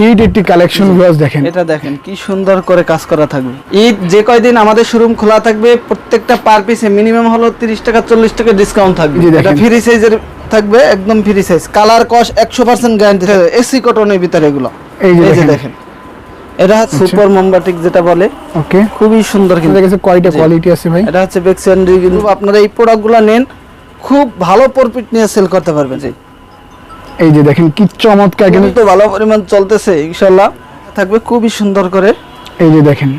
Hit একটি collection viewers দেখেন। এটা দেখেন কি সুন্দর করে কাজ করা থাকবে। ঈদ যে কয়দিন আমাদের শোরুম খোলা থাকবে প্রত্যেকটা পার পিসে মিনিমাম হলো তিরিশ টাকা চল্লিশ টাকা ডিসকাউন্ট থাকবে। এটা ফ্রি সাইজের থাকবে একদম ফ্রি সাইজ কালার কস একশো পার্সেন্ট গ্যারান্টি থাকবে এসি কটনের ভিতরে এগুলো। এই যে দেখেন। এটা হচ্ছে আচ্ছা। সুপার মোমবাটিক যেটা বলে ওকে। খুবই সুন্দর কিন্তু। আমাদের কয়টা কোয়ালিটি আছে ভাই। এটা হচ্ছে বেক্সেন্ডি কিন্তু আপনারা এই প্রোডাক্টগুলো নেন খুব ভালো প্রফিট নিয়ে সেল করতে পারবেন। জি। এই যে দেখেন কি চমৎকার কিন্তু ভালো পরিমাণ চলতেছে ইনশাল্লাহ থাকবে খুবই সুন্দর করে। এই যে দেখেন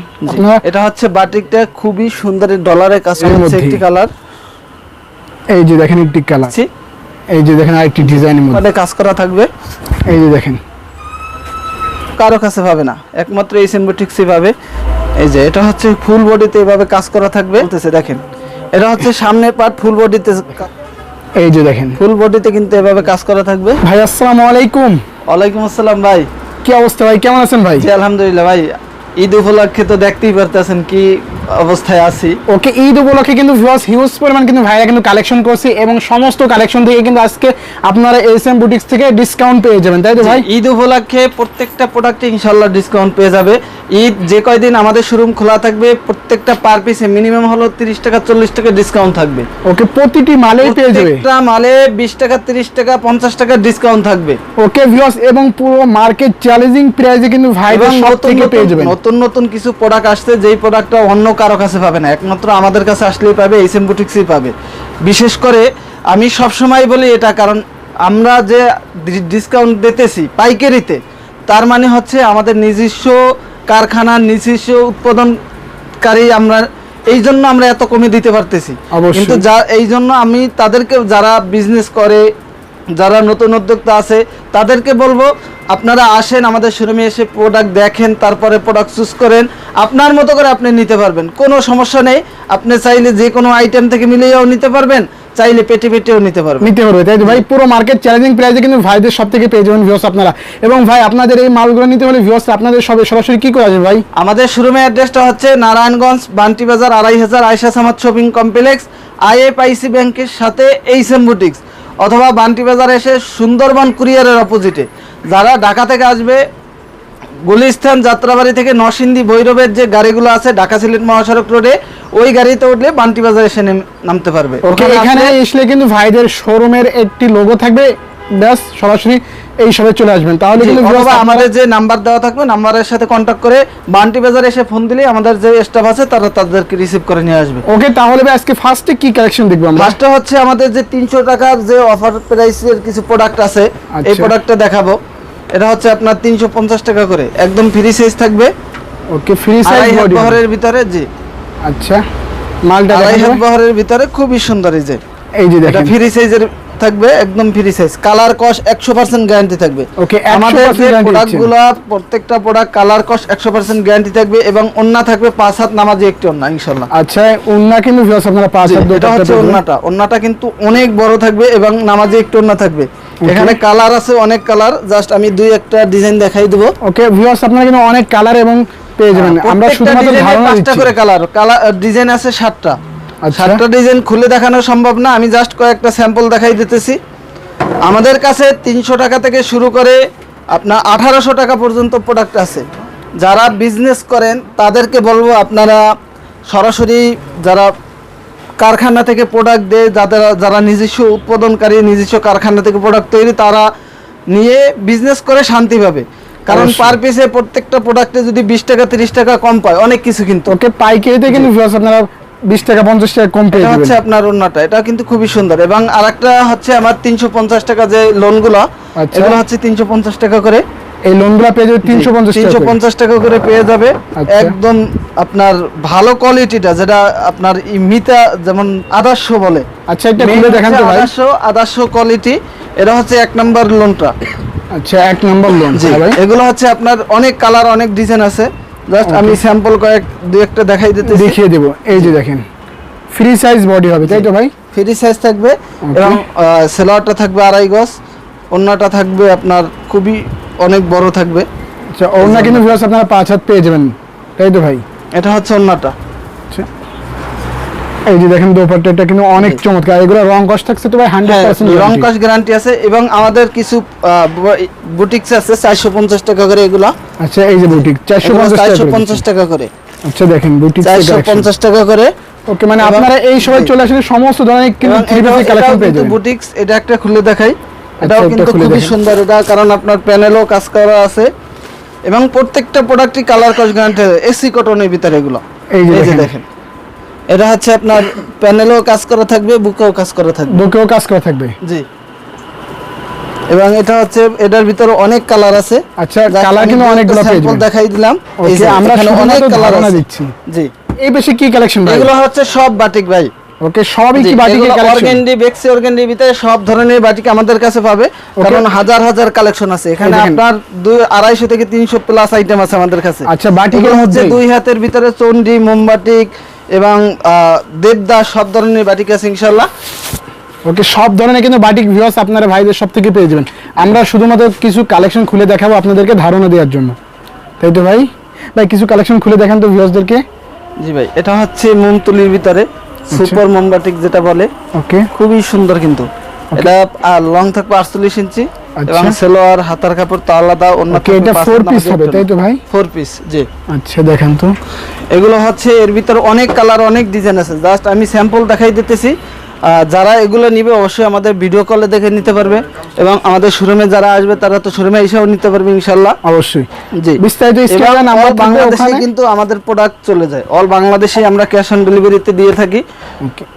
এটা হচ্ছে বাটিকটা খুবই সুন্দর ডলারের কাজ হচ্ছে একটি কালার এই যে দেখেন একটি কালার এই যে দেখেন আরেকটি ডিজাইনের মধ্যে। মানে কাজ করা থাকবে। এই যে দেখেন। কারও কাছে পাবে না একমাত্র এই সিম্বোটিক্সই পাবে এই যে এটা হচ্ছে ফুল বডিতে এভাবে কাজ করা থাকবে। দেখেন। এটা হচ্ছে সামনের পার্ট ফুল বডিতে এই যে দেখেন। ফুল বডিতে কিন্তু এভাবে কাজ করা থাকবে। ভাই আসসালামু আলাইকুম। ওয়ালাইকুম আসসালাম ভাই। কি অবস্থা ভাই? কেমন আছেন ভাই? জি আলহামদুলিল্লাহ ভাই। ঈদ উপলক্ষে তো দেখতেই পারতেছেন কি অবস্থায় আছি। ওকে ঈদ উপলক্ষে কিন্তু ভিউয়ার্স হিউজ পরিমাণ কিন্তু ভাইরা কিন্তু কালেকশন করছে এবং সমস্ত কালেকশন থেকে কিন্তু আজকে আপনারা এস এম বুটিক্স থেকে ডিসকাউন্ট পেয়ে যাবেন তাই তো ভাই? ঈদ উপলক্ষে প্রত্যেকটা প্রোডাক্টে ইনশাল্লাহ ডিসকাউন্ট পেয়ে যাবে। ঈদ যে কয়দিন আমাদের শোরুম খোলা থাকবে প্রত্যেকটা পার পিসে মিনিমাম হলো তিরিশ টাকা চল্লিশ টাকা ডিসকাউন্ট থাকবে। ওকে প্রতিটি মালেই পেয়ে যাবে? প্রত্যেকটা মালে বিশ টাকা তিরিশ টাকা পঞ্চাশ টাকা ডিসকাউন্ট থাকবে। ওকে ভিউয়ার্স এবং পুরো মার্কেট চ্যালেঞ্জিং প্রাইসে কিন্তু ভাইদের এবং সব থেকে পেয়ে যাবেন। নতুন নতুন কিছু প্রোডাক্ট আসছে যেই প্রোডাক্টটা অন্য কারও কাছে পাবে না। একমাত্র আমাদের কাছে আসলেই পাবে এইসএম বুটিক্সই পাবে। বিশেষ করে আমি সব সময় বলি এটা কারণ আমরা যে ডিসকাউন্ট দিতেছি পাইকারিতে তার মানে হচ্ছে আমাদের নিজস্ব কারখানা নিজস্ব উৎপাদনকারী আমরা এই জন্য আমরা এত কমে দিতে পারতেছি। কিন্তু যা এই জন্য আমি তাদেরকে যারা বিজনেস করে যারা নতুন উদ্যোক্তা আছে তাদেরকে বলব আপনারা আসেন আমাদের শোরুমে এসে প্রোডাক্ট দেখেন তারপরে প্রোডাক্ট চুজ করেন আপনার মতো করে আপনি নিতে পারবেন। কোনো সমস্যা নেই আপনি চাইলে যে কোনো আইটেম থেকে মিলিয়েও নিতে পারবেন চাইলে পেটে পেটেও নিতে পারবেন। নিতে পারবে তাই ভাই? পুরো মার্কেট চ্যালেঞ্জিং প্রাইসে কিন্তু ভাইদের সব থেকে পেয়ে যাবেন ভিউয়ার্স আপনারা। এবং ভাই আপনাদের এই মালগুলো নিতে হলে ভিউয়ার্স আপনাদের সবে সরাসরি কি করা যাবে ভাই? আমাদের শোরুমের অ্যাড্রেসটা হচ্ছে নারায়ণগঞ্জ বান্টি বাজার আড়াই হাজার Aysha Samad shopping complex IFIC ব্যাংকের সাথে এইসএম বুটিক্স অথবা বান্টি বাজার এসে সুন্দরবন কুরিয়ারের অপোজিটে। যারা ঢাকা থেকে আসবে গুলিস্থান যাত্রাবাড়ি থেকে নরসিংদী ভৈরবের যে গাড়িগুলো আছে ঢাকা সিলেট মহাসড়ক রোডে ওই গাড়িতে উঠলে বান্টি বাজার এসে নামতে পারবে। ওকে এখানে এসলে আসলে কিন্তু ভাইদের শোরুমের একটি লোগো থাকবে। ব্যাস সরাসরি এই সবে চলে আসবেন। তাহলে কিন্তু আমাদের যে নাম্বার দেওয়া থাকবে নাম্বারের সাথে কন্ট্যাক্ট করে বান্টি বাজার এসে ফোন দিলে আমাদের যে স্টাফ আছে তারা তাদেরকে রিসিভ করে নিয়ে আসবে। ওকে তাহলে আজকে ফার্স্টে কি কালেকশন দেখব আমরা? ফার্স্টে হচ্ছে আমাদের যে তিনশো টাকার যে অফার প্রাইসের কিছু প্রোডাক্ট আছে এই আচ্ছা। প্রোডাক্টটা দেখাবো। এটা হচ্ছে আপনার তিনশো পঞ্চাশ টাকা করে। একদম ফ্রি সাইজ থাকবে। ওকে ফ্রি সাইজ বডি বহরের ভিতরে জি। আচ্ছা মালটা আড়াই হাত বহরের ভিতরে খুবই সুন্দর এই যে। এই যে দেখেন। এটা ফ্রি সাইজের থাকবে একদম ফ্রি সাইজ কালার কস একশো পার্সেন্ট গ্যারান্টি থাকবে। ওকে আমাদের যে 100% প্রোডাক্টগুলো প্রত্যেকটা প্রোডাক্ট কালার কস একশো পার্সেন্ট গ্যারান্টি থাকবে এবং অন্য থাকবে পাঁচ হাত নামাজি একটি অন্য ইনশাল্লাহ আচ্ছা উন্না কিন্তু আপনারা পাঁচ হাত এটা হচ্ছে। ওন্নাটা ওন্নাটা কিন্তু অনেক বড় থাকবে এবং নামাজে একটু ওন্না থাকবে। এখানে কালার আছে অনেক কালার জাস্ট আমি দুই একটা ডিজাইন দেখাই দেবো। ওকে ভিউয়ার্স আপনারা কিন্তু অনেক কালার এবং পেয়ে যাবেন। আমরা হ্যাঁ, প্রত্যেকটা শুধুমাত্র ধারণা করে কালার কালার ডিজাইন আছে সাতটা। সাতটা ডিজাইন খুলে দেখানো সম্ভব না আমি জাস্ট কয়েকটা স্যাম্পল দেখাই দিতেছি। আমাদের কাছে তিনশো টাকা থেকে শুরু করে আপনার আঠারোশো টাকা পর্যন্ত প্রোডাক্ট আছে। যারা বিজনেস করেন তাদেরকে বলব আপনারা সরাসরি যারা কারখানা থেকে প্রোডাক্ট দেয় যাদের যারা নিজস্ব উৎপাদনকারী নিজস্ব কারখানা থেকে প্রোডাক্ট তৈরি তারা নিয়ে বিজনেস করে শান্তি পাবে। কারণ পার পিসে প্রত্যেকটা প্রোডাক্টে যদি বিশ টাকা তিরিশ টাকা কম পায় অনেক কিছু কিন্তু। ওকে পাইকারিতে কিন্তু আপনারা বিশ টাকা পঞ্চাশ টাকা কম পেয়ে হচ্ছে আপনার ওন্নাটা এটা কিন্তু খুবই সুন্দর। এবং আরেকটা হচ্ছে আমার তিনশো পঞ্চাশ টাকা যে লোনগুলো আচ্ছা। এগুলো হচ্ছে তিনশো পঞ্চাশ টাকা করে। এই লোনগুলো পেয়ে যাবে তিনশো পঞ্চাশ তিনশো টাকা পঞ্চাশ টাকা করে পেয়ে যাবে। আচ্ছা। একদম আপনার ভালো কোয়ালিটিটা যেটা আপনার মিতা যেমন আদর্শ বলে। আচ্ছা এটা খুলে দেখান তো ভাই। আদর্শ আদর্শ কোয়ালিটি এটা হচ্ছে এক নম্বর লোনটা আচ্ছা এক নম্বর লোন এগুলো হচ্ছে আপনার অনেক কালার অনেক ডিজাইন আছে। জাস্ট আমি স্যাম্পল কয়েক দু একটা দেখাই দিতে দেখিয়ে দেবো। এই যে দেখেন ফ্রি সাইজ বডি হবে তাই তো ভাই? ফ্রি সাইজ থাকবে এবং সেলোয়ারটা থাকবে আড়াই গজ অন্যটা থাকবে আপনার খুবই অনেক বড় থাকবে। আচ্ছা অন্য কিন্তু আপনারা পাঁচ হাত পেয়ে যাবেন তাই তো ভাই? এটা হচ্ছে অন্যটা এই যে দেখেন দোপাট্টাটা কিন্তু অনেক চমৎকার। এগুলো রং কষ্ট থাকছে তো ভাই হান্ড্রেড হ্যাঁ, পার্সেন্ট রং কস গ্যারান্টি আছে এবং আমাদের কিছু বুটিক্স আছে চারশো পঞ্চাশ টাকা করে এগুলা। আচ্ছা এই যে বুটিক চারশো পঞ্চাশ চারশো টাকা পঞ্চাশ টাকা করে। আচ্ছা দেখেন বুটিক চারশো পঞ্চাশ টাকা করে। ওকে মানে আপনারা এই সময় চলে আসলে সমস্ত ধরনের কিন্তু থ্রি এটাও- কালেকশন পেয়ে যাবেন। বুটিক্স এটা একটা খুলে দেখাই। এটাও কিন্তু খুবই সুন্দর এটা কারণ আপনার প্যানেলও কাজ করা আছে। এবং প্রত্যেকটা প্রোডাক্টই কালার কস গ্যারান্টি এসি কটনের ভিতরে এগুলো। এই যে দেখেন। এটা হচ্ছে আপনার প্যানেলও কাজ করা থাকবে বুকেও কাজ করা থাকবে। বুকেও কাজ করা থাকবে? জি। এবং এটা হচ্ছে এটার ভিতরে অনেক কালার আছে। আচ্ছা কালার কিন্তু অনেকগুলো পেয়ে যাবেন। দেখাই দিলাম। এই যে আমরা এখানে অনেক কালার আছে। দিচ্ছি। জি। এই বেশি কি কালেকশন ভাই? এগুলো হচ্ছে সব বাটিক ভাই। ওকে সবই কি বাটিকের কালেকশন অর্গেন্ডি বেক্সি অর্গেন্ডির ভিতরে সব ধরনের বাটিক আমাদের কাছে পাবে। কারণ হাজার হাজার কালেকশন আছে। এখানে আপনার দুই আড়াইশো থেকে তিনশো প্লাস আইটেম আছে আমাদের কাছে। আচ্ছা, বাটিকের হচ্ছে দুই হাতের ভিতরে চন্ডি মোমবাটিক এবং দেবদাস সব ধরনের বাটিক আছে ইনশাল্লাহ ওকে সব ধরনের কিন্তু বাটিক ভিওস আপনারা ভাইদের সব থেকে পেয়ে যাবেন। আমরা শুধুমাত্র কিছু কালেকশন খুলে দেখাবো আপনাদেরকে ধারণা দেওয়ার জন্য। তাই তো ভাই? ভাই কিছু কালেকশন খুলে দেখান তো ভিওসদেরকে জি ভাই এটা হচ্ছে মোমতুলির ভিতরে আচ্ছা। সুপার মোমবাটিক যেটা বলে। ওকে। খুবই সুন্দর কিন্তু। এটা লং থাকবে আটচল্লিশ ইঞ্চি। আচ্ছা। এবং সেলোয়ার হাতার কাপড় তো আলাদা অন্য এটা ফোর পিস হবে তাই তো ভাই? ফোর পিস জি। আচ্ছা দেখেন তো। এগুলো হচ্ছে এর ভিতরে অনেক কালার অনেক ডিজাইন আছে। জাস্ট আমি স্যাম্পল দেখাই দিতেছি। যারা এগুলো নিবে অবশ্যই আমাদের ভিডিও কলে দেখে নিতে পারবে এবং আমাদের শোরুমে যারা আসবে তারা তো শোরুমে এসেও নিতে পারবে ইনশাল্লাহ অবশ্যই। জি। বিস্তারিত বাংলাদেশে কিন্তু আমাদের প্রোডাক্ট চলে যায়। অল বাংলাদেশে আমরা ক্যাশ অন ডেলিভারিতে দিয়ে থাকি।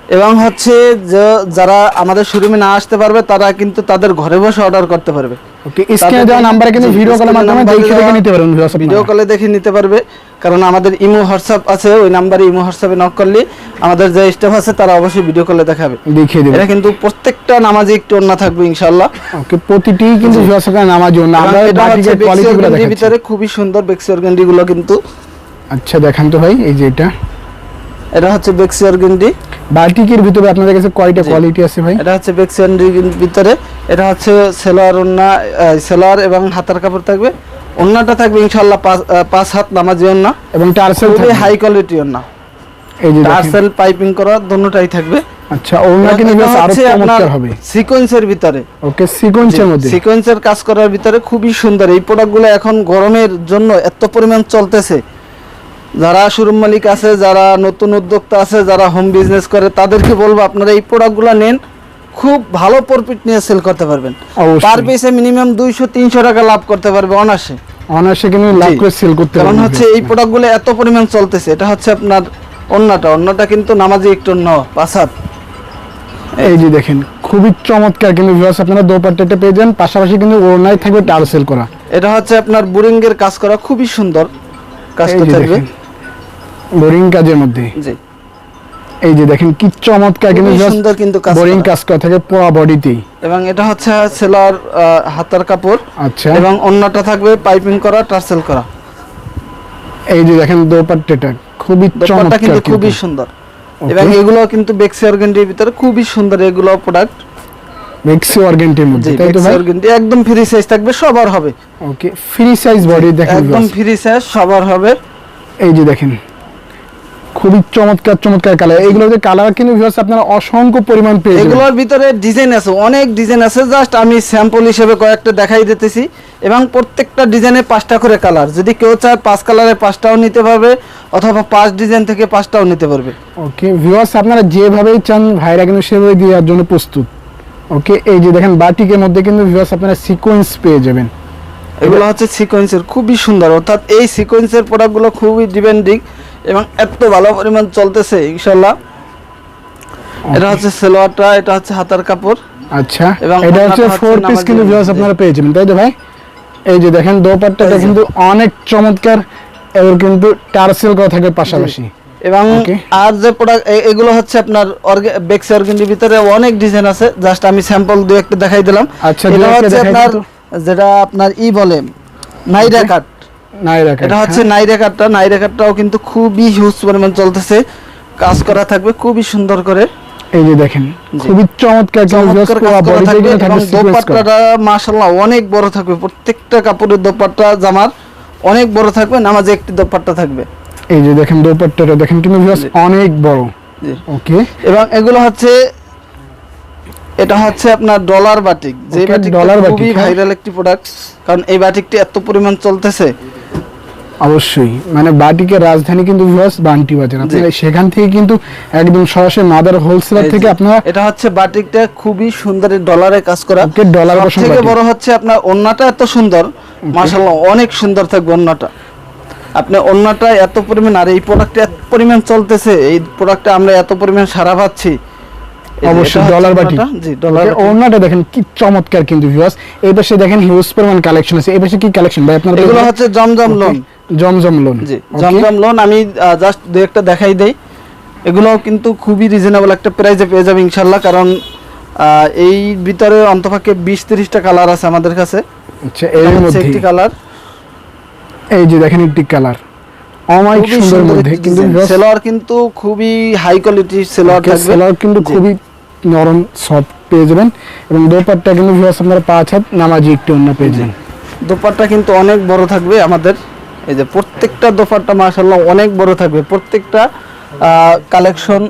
এবং হচ্ছে যে যারা আমাদের শোরুমে না আসতে পারবে তারা কিন্তু তাদের ঘরে বসে অর্ডার করতে পারবে। ওকে স্ক্রিনে দেওয়া নাম্বারে কিন্তু ভিডিও কলের মাধ্যমে দেখে দেখে নিতে পারবেন ভিডিও কলে দেখে নিতে পারবে কারণ আমাদের ইমো হোয়াটসঅ্যাপ আছে ওই নাম্বারে ইমো হোয়াটসঅ্যাপে নক করলে আমাদের যে স্টাফ আছে তারা অবশ্যই ভিডিও কলে দেখাবে। দেখিয়ে দেবেন এটা কিন্তু প্রত্যেকটা নামাজে একটু অন্য থাকবে ইনশাল্লাহ ওকে প্রতিটি কিন্তু আমরা বাটিকের কোয়ালিটিগুলো দেখাচ্ছি। ভিতরে খুবই সুন্দর বেক্সি অর্গানডি গুলো কিন্তু। আচ্ছা দেখান তো ভাই এই যে এটা। এটা হচ্ছে বেক্সিয়ার অর্গানডি বাটিকের ভিতরে আপনাদের কাছে কয়টা কোয়ালিটি আছে ভাই? এটা হচ্ছে বেক্সি অর্গানডির ভিতরে। এটা হচ্ছে সেলোয়ার ওন্না সেলোয়ার এবং হাতার কাপড় থাকবে। ওন্নাটা থাকবে ইনশাল্লাহ পাঁচ হাত নামাজি ওন্না। এবং টার্সেল হাই কোয়ালিটি ওন্না। এই যে। টার্সেল পাইপিং করা দোনোটাই থাকবে। আচ্ছা ওনা কিন্তু আরও চমৎকার হবে। সিকোয়েন্সের ভিতরে। ওকে সিকোয়েন্সের মধ্যে। সিকোয়েন্সের কাজ করার ভিতরে খুবই সুন্দর। এই প্রোডাক্টগুলো এখন গরমের জন্য এত পরিমাণ চলতেছে। যারা শোরুম মালিক আছে যারা নতুন উদ্যোক্তা আছে যারা হোম বিজনেস করে তাদেরকে বলব আপনারা এই প্রোডাক্টগুলো নেন। খুব ভালো প্রফিট নিয়ে সেল করতে পারবেন। পার পিসে মিনিমাম দুইশো তিনশো টাকা লাভ করতে পারবে অনাসে অনার্সে কিন্তু লাভ করে সেল করতে কারণ পারবেন। হচ্ছে এই প্রোডাক্টগুলো এত পরিমাণ চলতেছে এটা হচ্ছে আপনার অন্যটা। অন্যটা কিন্তু নামাজি একটু অন্য পাসাদ এই যে দেখেন খুবই চমৎকার কিন্তু ভিউয়ার্স আপনারা দোপাট্টাটা পেয়ে যান পাশাপাশি কিন্তু ওনাই থাকবে টার সেল করা। এটা হচ্ছে আপনার বোরিং এর কাজ করা খুবই সুন্দর কাজটা থাকবে। বোরিং কাজের মধ্যে। জি। এই যে দেখেন কি চমৎকার কিন্তু সুন্দর কিন্তু কাজ বোরিং কাজ করা থাকে পুরো বডিতেই এবং এটা হচ্ছে সেলার হাতার কাপড়। আচ্ছা। এবং অন্যটা থাকবে পাইপিং করা টার্সেল করা। এই যে দেখেন দোপাট্টাটা খুবই চমৎকার কিন্তু। খুবই সুন্দর। এবং এগুলো কিন্তু বেক্সি অর্গেন্ডির ভিতরে খুবই সুন্দর এগুলো প্রোডাক্ট মেক্সি অর্গেন্টের মধ্যে তাই তো বেক্সি ভাই? অর্গেন্ডি একদম ফ্রি সাইজ থাকবে সবার হবে। ওকে ফ্রি সাইজ বডি দেখেন একদম ফ্রি সাইজ সবার হবে। এই যে দেখেন খুবই চমৎকার চমৎকার কালার এইগুলোতে কালার কিন্তু ভিউয়ার্স আপনারা অসংখ্য পরিমাণ পেয়ে যাবেন। এগুলোর ভিতরে ডিজাইন আছে অনেক ডিজাইন আছে। জাস্ট আমি স্যাম্পল হিসেবে কয়েকটা দেখাই দিতেছি। এবং প্রত্যেকটা ডিজাইনে পাঁচটা করে কালার যদি কেউ চায় পাঁচ কালারের পাঁচটাও নিতে পারবে অথবা পাঁচ ডিজাইন থেকে পাঁচটাও নিতে পারবে। ওকে ভিউয়ার্স আপনারা যেভাবেই চান ভাইরা কিন্তু সেভাবে দেওয়ার জন্য প্রস্তুত। ওকে এই যে দেখেন বাটিকের মধ্যে কিন্তু ভিউয়ার্স আপনারা সিকোয়েন্স পেয়ে যাবেন। এগুলো হচ্ছে সিকোয়েন্সের খুবই সুন্দর। অর্থাৎ এই সিকোয়েন্সের প্রোডাক্টগুলো খুবই ডিমান্ডিং এবং এত ভালো পরিমাণ চলতেছে ইনশাল্লাহ। এটা হচ্ছে সেলোয়ারটা এটা হচ্ছে হাতার কাপড়। আচ্ছা এবং এটা হচ্ছে ফোর পিস কিন্তু ভিউয়ার্স আপনারা পেয়ে যাবেন তাই তো ভাই? এই যে দেখেন দোপাট্টাটা এই কিন্তু অনেক চমৎকার এবং কিন্তু টার্সেল করা থাকে পাশাপাশি। এবং আর যে প্রোডাক্ট এগুলো হচ্ছে আপনার বেক্স অর্গেন্ডির ভিতরে অনেক ডিজাইন আছে জাস্ট আমি স্যাম্পল দু একটা দেখাই দিলাম। আচ্ছা, এটা হচ্ছে আপনার যেটা আপনার ই বলে নাইরা কাট এটা হচ্ছে নাইরা কাটটা নাইরা কাটটাও কিন্তু খুবই হিউজ পরিমাণ চলতেছে। কাজ করা থাকবে খুবই সুন্দর করে। এই যে দেখেন খুবই চমৎকার দোপাট্টাটা মাশাআল্লাহ অনেক বড় থাকবে। প্রত্যেকটা কাপড়ের দোপাট্টা জামার অনেক বড় থাকবে নামাজে একটি দোপাট্টা থাকবে। এই যে দেখেন দোপাট্টাটা দেখেন কিন্তু অনেক বড়। ওকে এবং এগুলো হচ্ছে এটা হচ্ছে আপনার ডলার বাটিক যে বাটিক batik, হ্যাঁ। ভাইরাল একটি প্রোডাক্ট কারণ এই বাটিকটি এত পরিমাণ চলতেছে অবশ্যই। মানে বাটিকের রাজধানী কিন্তু ভিউয়ার্স বান্টি বাজার। আপনারা সেখান থেকে কিন্তু একদম সরাসরি মাদার হোলসেলার থেকে আপনারা এটা হচ্ছে বাটিকটা খুবই সুন্দর ডলারে কাজ করা। সব থেকে বড় হচ্ছে আপনার ওন্নাটা এত সুন্দর। মাশাআল্লাহ অনেক সুন্দর থাকবে ওন্নাটা আপনি ওন্নাটা এত পরিমাণ আর এই প্রোডাক্টটা এত পরিমাণ চলতেছে এই প্রোডাক্টটা আমরা এত পরিমাণ সারা পাচ্ছি। অবশ্যই ডলার বাটি। জি ডলার ওড়নাটা দেখেন কি চমৎকার কিন্তু ভিউয়ার্স। এই পাশে দেখেন হিউজ পরিমাণ কালেকশন আছে। এই পাশে কি কালেকশন ভাই আপনারা এগুলো হচ্ছে জমজম লোন জমজম লোন জি জমজম লোন আমি জাস্ট দু একটা দেখাই দেই। এগুলো কিন্তু খুবই রিজনেবল একটা প্রাইসে পেয়ে যাবে ইনশাল্লাহ কারণ এই ভিতরে অন্তপক্ষে বিশ তিরিশটা কালার আছে আমাদের কাছে। আচ্ছা এর মধ্যে? একটি কালার এই যে দেখেন একটি কালার সুন্দর মধ্যে কিন্তু কিন্তু খুবই হাই কোয়ালিটি সেলোয়ার থাকবে। কিন্তু খুবই নরম সফট পেয়ে যাবেন। এবং দোপাট্টা কিন্তু ভিউয়ার্স আপনারা পাঁচ হাত নামাজি একটি অন্য পেয়ে যাবেন। দোপাট্টা কিন্তু অনেক বড় থাকবে আমাদের। এই যে প্রত্যেকটা দোপাট্টা মাশাআল্লাহ অনেক বড় থাকবে। প্রত্যেকটা কালেকশন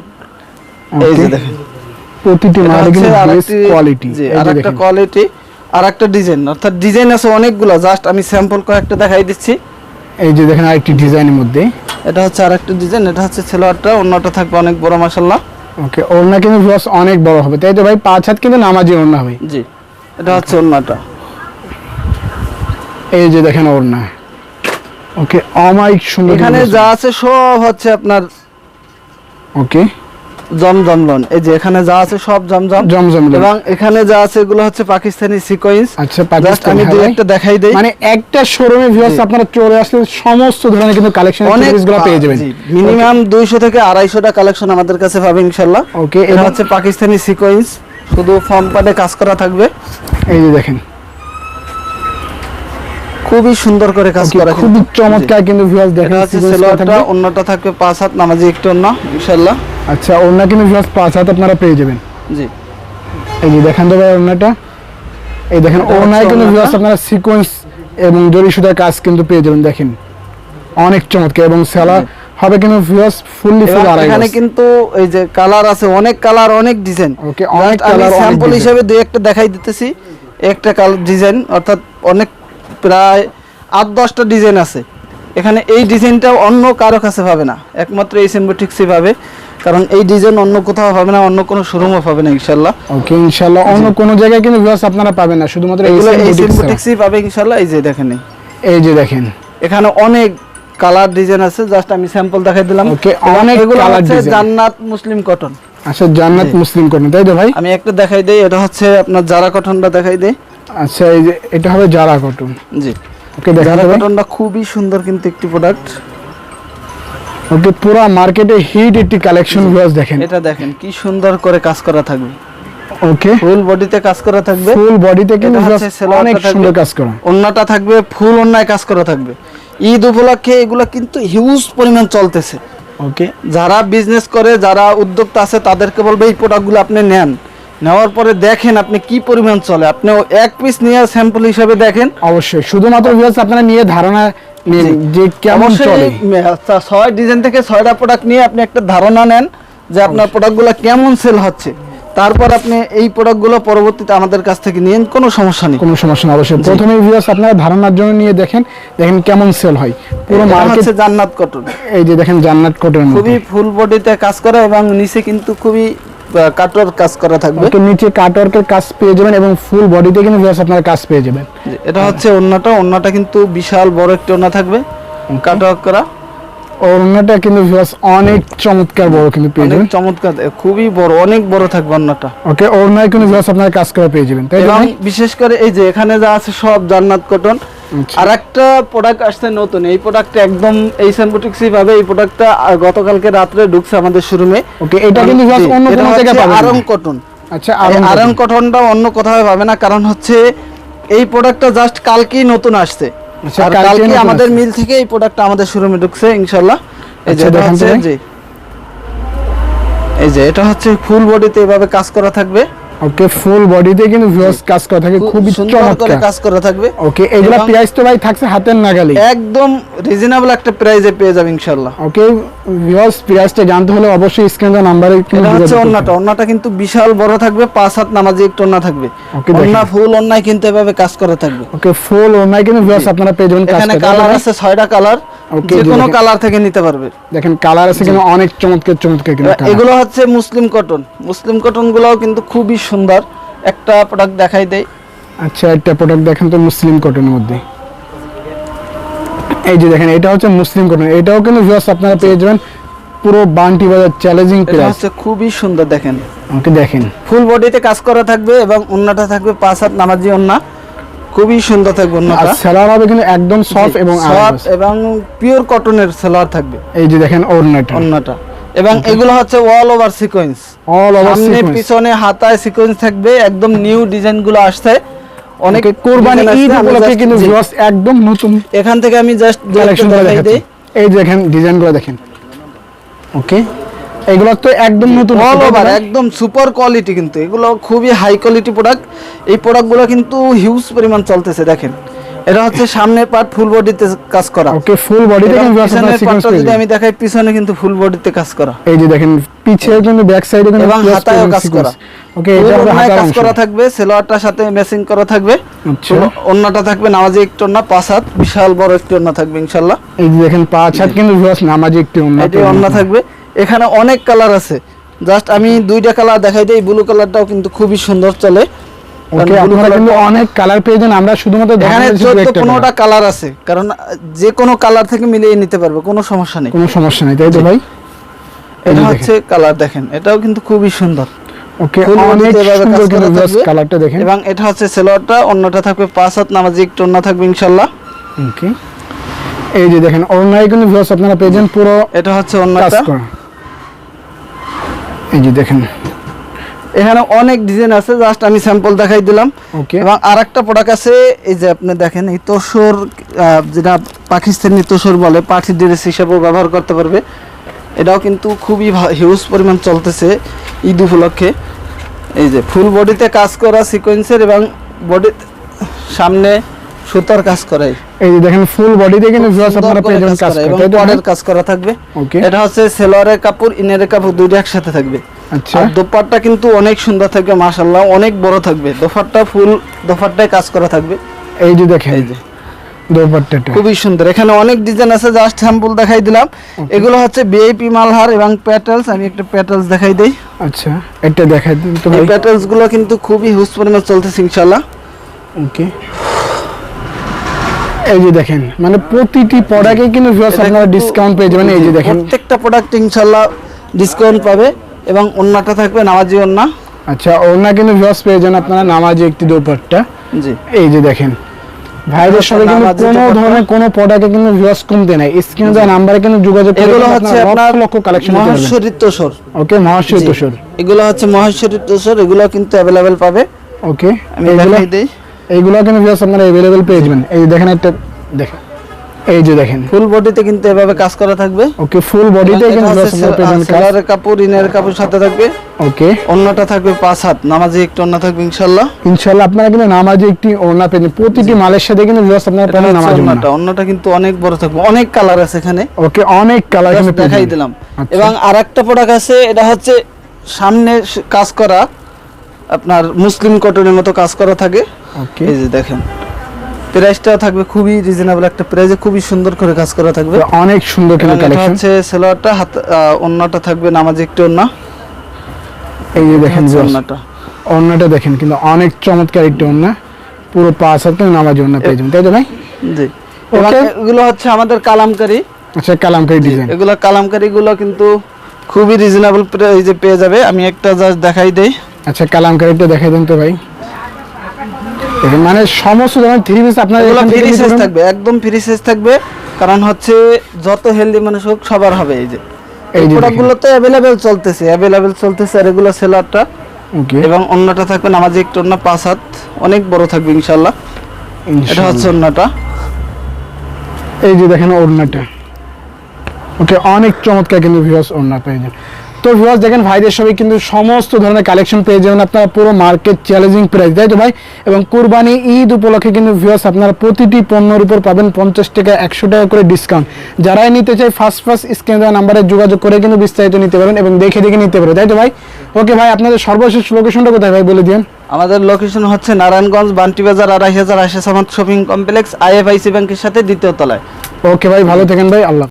এই যে দেখেন। প্রতিটি মালে কিন্তু কোয়ালিটি আরেকটা কোয়ালিটি আর একটা ডিজাইন অর্থাৎ ডিজাইন আছে অনেকগুলো। জাস্ট আমি স্যাম্পল কয়েকটা দেখাই দিচ্ছি। এই যে দেখেন আরেকটি ডিজাইনের মধ্যে। এটা হচ্ছে আরেকটা ডিজাইন এটা হচ্ছে সেলোয়ারটা। অন্যটা থাকবে অনেক বড় মাশাল্লাহ ওকে ওড়না কিন্তু ভিউয়ার্স অনেক বড় হবে। তাই তো ভাই? পাঁচ হাত কিন্তু নামাজি ওড়না হবে। জি এটা হচ্ছে অন্যটা এই যে দেখেন ওড়না। ওকে অমাইক সুন্দর এখানে যা আছে সব হচ্ছে আপনার ওকে জমজম লোন এই যে এখানে যা আছে সব জমজম। জমজম। এবং এখানে যা আছে এগুলো হচ্ছে পাকিস্তানি সিকোয়েন্স আচ্ছা পাকিস্তান আমি দুই একটা দেখাই দেই। মানে একটা শোরুমে ভিউয়ার্স আপনারা চলে আসলে সমস্ত ধরনের কিন্তু কালেকশন অনেকগুলো পেয়ে যাবেন। মিনিমাম দুইশো থেকে আড়াইশোটা কালেকশন আমাদের কাছে পাবে ইনশাআল্লাহ ওকে এটা হচ্ছে পাকিস্তানি সিকোয়েন্স শুধু ফর্ম পার্টে কাজ করা থাকবে। এই যে দেখেন। খুবই সুন্দর করে কাজ করা খুবই। চমৎকার কিন্তু ভিউয়ার্স sequence করা সেলোয়ারটা অন্যটা থাকবে পাঁচ হাত নামাজি একটু অন্য ইনশাল্লাহ আচ্ছা ওড়না কিন্তু ভিউয়ার্স পাঁচ হাত আপনারা পেয়ে যাবেন। জি। এই যে দেখেন তো ভাই ওড়নাটা এই দেখেন এটা কিন্তু ভিউয়ার্স আপনারা সিকোয়েন্স এবং জরি সুতার কাজ কিন্তু পেয়ে যাবেন দেখেন। অনেক চমৎকার এবং সেলা হবে কিন্তু ভিউয়ার্স ফুললি ফুল আড়াই এখানে কিন্তু এই যে কালার আছে অনেক কালার অনেক ডিজাইন ওকে অনেক অনেক স্যাম্পল হিসেবে দুই একটা দেখাই দিতেছি একটা কালার ডিজাইন অর্থাৎ অনেক প্রায় আট দশটা ডিজাইন আছে। এখানে এই ডিজাইনটা অন্য কারও কাছে পাবে না। একমাত্র এই সিম্বোটিক্সই পাবে কারণ এই ডিজাইন অন্য কোথাও পাবে না অন্য কোনো শোরুমও পাবে না ইনশাল্লাহ ওকে ইনশাআল্লাহ। অন্য কোনো জায়গায় কিন্তু ভিউয়ার্স আপনারা পাবেন না। শুধুমাত্র এই এগুলো এই সিম্বোটিক্স পাবে ইনশাল্লাহ এই যে দেখেন এই। যে দেখেন। এখানে অনেক কালার ডিজাইন আছে। জাস্ট আমি স্যাম্পল দেখাই দিলাম। এবং অনেক হচ্ছে design। জান্নাত মুসলিম কটন আচ্ছা জান্নাত মুসলিম কর্মী তাই তো ভাই? আমি একটা দেখাই দেই এটা হচ্ছে আপনার জারা কটনটা দেখাই দেই। আচ্ছা এই যে এটা হবে জারা কটন। জি। ওকে জারা কটনটা খুবই সুন্দর কিন্তু একটি প্রোডাক্ট ওকে পুরো মার্কেটে হিট একটি কালেকশন ভিউয়ার্স দেখেন। এটা দেখেন কি সুন্দর করে কাজ করা থাকবে। ওকে। ফুল বডিতে কাজ করা থাকবে। ফুল বডিতে কিন্তু অনেক সুন্দর কাজ করা। অন্যটা থাকবে ফুল অন্যায় কাজ করা থাকবে। ঈদ উপলক্ষে এগুলো কিন্তু হিউজ পরিমাণ চলতেছে। ওকে। যারা বিজনেস করে যারা উদ্যোক্তা আছে তাদেরকে বলবে এই প্রোডাক্টগুলো আপনি নেন। নেওয়ার পরে দেখেন আপনি কি পরিমাণ চলে। আপনি এক পিস নিয়ে স্যাম্পল হিসেবে দেখেন। অবশ্যই। শুধুমাত্র ভিউয়ার্স আপনারা নিয়ে ধারণা যে কেমন চলে। আচ্ছা, ছয় ডিজাইন থেকে ছয়টা প্রোডাক্ট নিয়ে আপনি একটা ধারণা নেন যে আপনার প্রোডাক্টগুলো কেমন সেল হচ্ছে। তারপর আপনি এই প্রোডাক্টগুলো পরবর্তীতে আমাদের কাছ থেকে নিন কোনো সমস্যা নেই। কোনো সমস্যা না অবশ্যই। প্রথমে ভিউয়ার্স আপনারা ধারণার জন্য নিয়ে দেখেন দেখেন কেমন সেল হয়। পুরো মার্কেট জান্নাত কটন এই যে দেখেন জান্নাত কটন খুবই ফুল বডিতে কাজ করে এবং নিচে কিন্তু খুবই কাটর কাজ করা থাকবে। ওকে নিচে কাটওয়ার্কের কাজ পেয়ে যাবেন এবং ফুল বডিতে কিন্তু ভিউয়ার্স আপনারা কাজ পেয়ে যাবেন। এটা হচ্ছে অন্যটা অন্যটা কিন্তু বিশাল বড় একটা ওন্না থাকবে। কাটওয়ার্ক করা। ওড়নাটা কিন্তু ভিউয়ার্স অনেক চমৎকার বড় কিন্তু পেয়ে যাবেন। চমৎকার খুবই বড় অনেক বড় থাকবে অন্যটা ওকে ওড়নায় কিন্তু ভিউয়ার্স আপনারা কাজ করে পেয়ে যাবেন তাই? বিশেষ করে এই যে এখানে যা আছে সব জান্নাত কটন। আর একটা প্রোডাক্ট আসছে নতুন। এই প্রোডাক্টটা একদম এই এই প্রোডাক্টটা গতকালকে রাত্রে ঢুকছে আমাদের শোরুমে ওকে এটা কিন্তু অন্য কোনো জায়গায় পাবেন আরং কটন আচ্ছা আরং আরং কটনটা অন্য কোথাও পাবে না কারণ হচ্ছে এই প্রোডাক্টটা জাস্ট কালকেই নতুন আসছে। আচ্ছা, আর কালকে আমাদের মিল থেকে এই প্রোডাক্টটা আমাদের শোরুমে ঢুকছে ইনশাআল্লাহ। এই যে আচ্ছা, এটা হচ্ছে জি। এই যে এটা হচ্ছে ফুল বডিতে এভাবে কাজ করা থাকবে। ওকে ফুল বডিতে কিন্তু ভিউয়ার্স কাজ করা থাকে খুব খুবই সুন্দর করে কাজ করা থাকবে। ওকে এগুলা প্রাইস তো ভাই থাকছে হাতের নাগালে একদম রিজনেবল একটা প্রাইসে পেয়ে যাবে ইনশাল্লাহ ওকে ভিউয়ার্স প্রাইসটা জানতে হলে অবশ্যই স্ক্রিনে নাম্বারে এটা হচ্ছে অন্যটা। অন্যটা কিন্তু বিশাল বড় থাকবে পাঁচ হাত নামাজি একটু অন্য থাকবে। অন্য ফুল অন্যায় কিন্তু এভাবে কাজ করা থাকবে। ওকে ফুল অনলাইন কিন্তু ভিউয়ার্স আপনারা পেয়ে যাবেন কাজ এখানে কালার আছে ছয়টা কালার Okay, যে কোনো কালার থেকে নিতে পারবে। দেখেন কালার আছে কিন্তু অনেক চমৎকার চমৎকার কিন্তু এগুলো হচ্ছে মুসলিম কটন মুসলিম কটন গুলাও কিন্তু খুবই সুন্দর। একটা প্রোডাক্ট দেখাই দেয় আচ্ছা একটা প্রোডাক্ট দেখেন তো মুসলিম কটনের মধ্যে। এই যে দেখেন এটা হচ্ছে মুসলিম কটন এটাও কিন্তু ভিউয়ার্স আপনারা পেয়ে যাবেন। পুরো বান্টি বাজার চ্যালেঞ্জিং প্রাইস হচ্ছে খুবই সুন্দর দেখেন। ওকে দেখেন। ফুল বডিতে কাজ করা থাকবে এবং অন্যটা থাকবে পাঁচ হাত নামাজি অন্যা খুবই সুন্দর থাকবে আর সেলার হবে কিন্তু একদম সফট এবং সফট এবং পিওর কটনের সেলার থাকবে। এই যে দেখেন ওড়নাটা। অন্যটা। এবং এগুলো হচ্ছে all over sequence all over সামনে পিছনে হাতায় সিকোয়েন্স থাকবে একদম নিউ ডিজাইনগুলো আসছে। অনেক কোরবানি ঈদ উপলক্ষে কিন্তু জি, ভিউয়ার্স একদম নতুন এখান থেকে আমি জাস্ট কালেকশন দেখাই দেই। এই যে দেখেন ডিজাইনগুলো দেখেন। ওকে। এগুলো তো একদম নতুন অল ওভার একদম সুপার কোয়ালিটি কিন্তু। এগুলো খুবই হাই কোয়ালিটি প্রোডাক্ট এই প্রোডাক্টগুলো কিন্তু হিউজ পরিমাণ চলতেছে দেখেন। এটা হচ্ছে সামনের পার্ট ফুল বডিতে কাজ করা। ওকে ফুল বডিতে পিছনের পার্টটা যদি আমি দেখাই পিছনে কিন্তু ফুল বডিতে কাজ করা। এই যে দেখেন পিছে কিন্তু ব্যাক সাইডে কিন্তু এবং হাতায়ও কাজ করা। ওকে এটা হাতার কাজ করা থাকবে সেলোয়ারটার সাথে ম্যাচিং করা থাকবে। আচ্ছা। থাকবে নামাজি একটু অন্য পাঁচ হাত বিশাল বড় একটু অন্য থাকবে ইনশাল্লাহ। এই যে দেখেন পাঁচ হাত কিন্তু ভিউয়ার্স নামাজি একটি এটি অন্য থাকবে। এখানে অনেক কালার আছে। জাস্ট আমি দুইটা কালার দেখাই দিই ব্লু কালারটাও কিন্তু খুবই সুন্দর চলে। অনেক কালার পেয়ে যান আমরা শুধুমাত্র এখানে দেখানো হয়েছে শুধু চোদ্দ পনেরোটা কালার আছে কারণ যে কোনো কালার থেকে মিলিয়ে নিতে পারবে কোনো সমস্যা নেই। কোনো সমস্যা নেই তাই তো ভাই? এই এটা যে হচ্ছে কালার দেখেন এটাও কিন্তু খুবই সুন্দর। ওকে অনেক সুন্দর। কালারটা দেখেন। এবং এটা হচ্ছে সেলোয়ারটা অন্যটা থাকবে পাঁচ হাত নামাজি একটু অন্য থাকবে ইনশাল্লাহ। ওকে। এই যে দেখেন কিন্তু ভিউয়ার্স আপনারা পেয়ে যান পুরো এটা হচ্ছে অন্যটা। এই যে দেখেন। এখানে অনেক ডিজাইন আছে জাস্ট আমি স্যাম্পল দেখাই দিলাম। ওকে এবং আরেকটা প্রোডাক্ট আছে এই যে আপনি দেখেন এই তোষর যেটা পাকিস্তানি তোষর বলে পাঠি ড্রেস হিসেবেও ব্যবহার করতে পারবে। এটাও কিন্তু খুবই হিউজ পরিমাণ চলতেছে ঈদ উপলক্ষে। এই যে ফুল বডিতে কাজ করা সিকোয়েন্সের এবং বডি সামনে সুতার কাজ করাই এই যে দেখেন ফুল বডিতে কিন্তু ভিউয়ার্স আপনারা পেয়ে যাবেন কাজ করা এবং করা তাই কাজ করা থাকবে। ওকে এটা হচ্ছে সেলোয়ারের কাপড় ইনারের কাপড় দুইটা একসাথে থাকবে। আচ্ছা। দোপাট্টা কিন্তু অনেক সুন্দর থাকবে মাশাল্লাহ অনেক বড় থাকবে। দোপাট্টা ফুল দোপাট্টায় কাজ করা থাকবে। এই যে দেখেন এই যে। দোপাট্টাটা। খুবই সুন্দর। এখানে অনেক ডিজাইন আছে জাস্ট স্যাম্পল দেখাই দিলাম। এগুলো হচ্ছে বিআইপি মালহার এবং প্যাটেলস আমি একটা প্যাটেলস দেখাই দেই। আচ্ছা এটা দেখাই দিন তো এই প্যাটেলসগুলো কিন্তু খুবই হিউজ পরিমাণ চলতেছে ইনশাল্লাহ ওকে এই যে দেখেন মানে প্রতিটি প্রোডাক্টে কিন্তু ভিউয়ার্স আপনারা ডিসকাউন্ট পেয়ে যাবেন এই যে দেখেন। প্রত্যেকটা প্রোডাক্ট ইনশাল্লাহ ডিসকাউন্ট পাবে এবং অন্যটা থাকবে নামাজি অন্য আচ্ছা ওনা কিন্তু ভিউয়ার্স পেয়ে যান আপনারা নামাজি একটি দোপাট্টা। জি। এই যে দেখেন ভাইদের সাথে কিন্তু কোনো ধরনের কোনো প্রোডাক্টে কিন্তু ভিউয়ার্স কমতে নাই স্ক্রিনে দেওয়া নাম্বারে কিন্তু যোগাযোগ করে এগুলো হচ্ছে আপনার লক্ষ কালেকশন মহেশ্বরী তোষর ওকে মহাশয় জি। তোষর এগুলো হচ্ছে মহেশ্বরী তোষর এগুলো কিন্তু অ্যাভেলেবেল পাবে। ওকে আমি দেখাই দেই। এইগুলো কিন্তু ভিউয়ার্স আপনারা अवेलेबल পেয়ে যাবেন এই যে দেখেন একটা দেখেন এই যে দেখেন ফুল বডিতে কিন্তু এভাবে কাজ করা থাকবে ওকে ফুল বডিতে এবং কিন্তু এটা ভিউয়ার্স হচ্ছে আপনারা পেয়ে যাবেন কাজ সেলারের কাপড় ইনের কাপড় সাথে থাকবে ওকে অন্যটা থাকবে পাঁচ হাত নামাজি একটু অন্য থাকবে ইনশাল্লাহ ইনশাআল্লাহ আপনারা কিন্তু নামাজে একটি ওড়না পেয়ে যাবেন। প্রতিটি মালের সাথে কিন্তু ভিউয়ার্স আপনারা এটা পেয়ে হচ্ছে নামাজ অন্যটা অন্যটা কিন্তু অনেক বড় থাকবে অনেক কালার আছে এখানে ওকে অনেক কালার Just কিন্তু পেয়ে দেখাই যাবেন। দিলাম আচ্ছা। এবং আরেকটা প্রোডাক্ট আছে এটা হচ্ছে সামনে স- কাজ করা আপনার মুসলিম কটনের মতো কাজ করা থাকে। ওকে এই যে দেখেন প্রাইসটা থাকবে খুবই রিজনেবল একটা প্রাইসে খুবই সুন্দর করে কাজ করা থাকবে। অনেক সুন্দর কালেকশন হচ্ছে সেলোয়ারটা হাত অন্যটা থাকবে নামাজি একটু অন্য এই যে দেখেন হচ্ছে ভিউয়ার্স অন্যটা দেখেন কিন্তু অনেক চমৎকার একটি ওড়না পুরো পাঁচ হাত নামাজ ওড়না পেয়ে যাবেন তাই তো ভাই? জি। এগুলো হচ্ছে আমাদের কালামকারী। আচ্ছা কালামকারি ডিজাইন এগুলো কালামকারী গুলো কিন্তু খুবই রিজনেবল প্রাইসে পেয়ে যাবে। আমি একটা জাস্ট দেখাই দেই। আচ্ছা কালামকারিটা দেখাই দেন তো ভাই। মানে সমস্ত ধরনের থ্রি পিস আপনারা ফ্রি সাইজ থাকবে একদম ফ্রি সাইজ থাকবে কারণ হচ্ছে যত হেলদি মানুষ হোক সবার হবে এই যে। এই এই যে প্রোডাক্টগুলো তো অ্যাভেলেবেল চলতেছে অ্যাভেলেবেল চলতেছে আর এগুলো সেলারটা ওকে এবং অন্যটা থাকবে নামাজি একটু অন্য পাঁচ হাত অনেক বড় থাকবে ইনশাল্লাহ এটা হচ্ছে অন্যটা। এই যে দেখেন ওড়নাটা ওকে অনেক চমৎকার কিন্তু ভিউয়ার্স ওড়না পেয়ে যান তো ভিউয়ার্স দেখেন ভাইদের সবাই কিন্তু সমস্ত ধরনের কালেকশন পেয়ে যাবেন আপনারা পুরো মার্কেট চ্যালেঞ্জিং প্রাইস তাই তো ভাই? এবং কুরবানি ঈদ উপলক্ষে কিন্তু ভিউয়ার্স আপনারা প্রতিটি পণ্যের উপর পাবেন পঞ্চাশ টাকা একশো টাকা করে ডিসকাউন্ট যারাই নিতে চাই ফার্স্ট ফার্স্ট স্ক্রিনে দেওয়া নাম্বারে যোগাযোগ করে কিন্তু বিস্তারিত নিতে পারেন এবং দেখে দেখে নিতে পারবেন তাই তো ভাই? ওকে ভাই আপনাদের সর্বশেষ লোকেশনটা কোথায় ভাই বলে দিন আমাদের লোকেশন হচ্ছে নারায়ণগঞ্জ বান্টি বাজার আড়াই হাজার আশি শপিং কমপ্লেক্স আইএফআইসি ব্যাংকের সাথে দ্বিতীয় তলায়। ওকে ভাই ভালো থাকেন ভাই আল্লাহ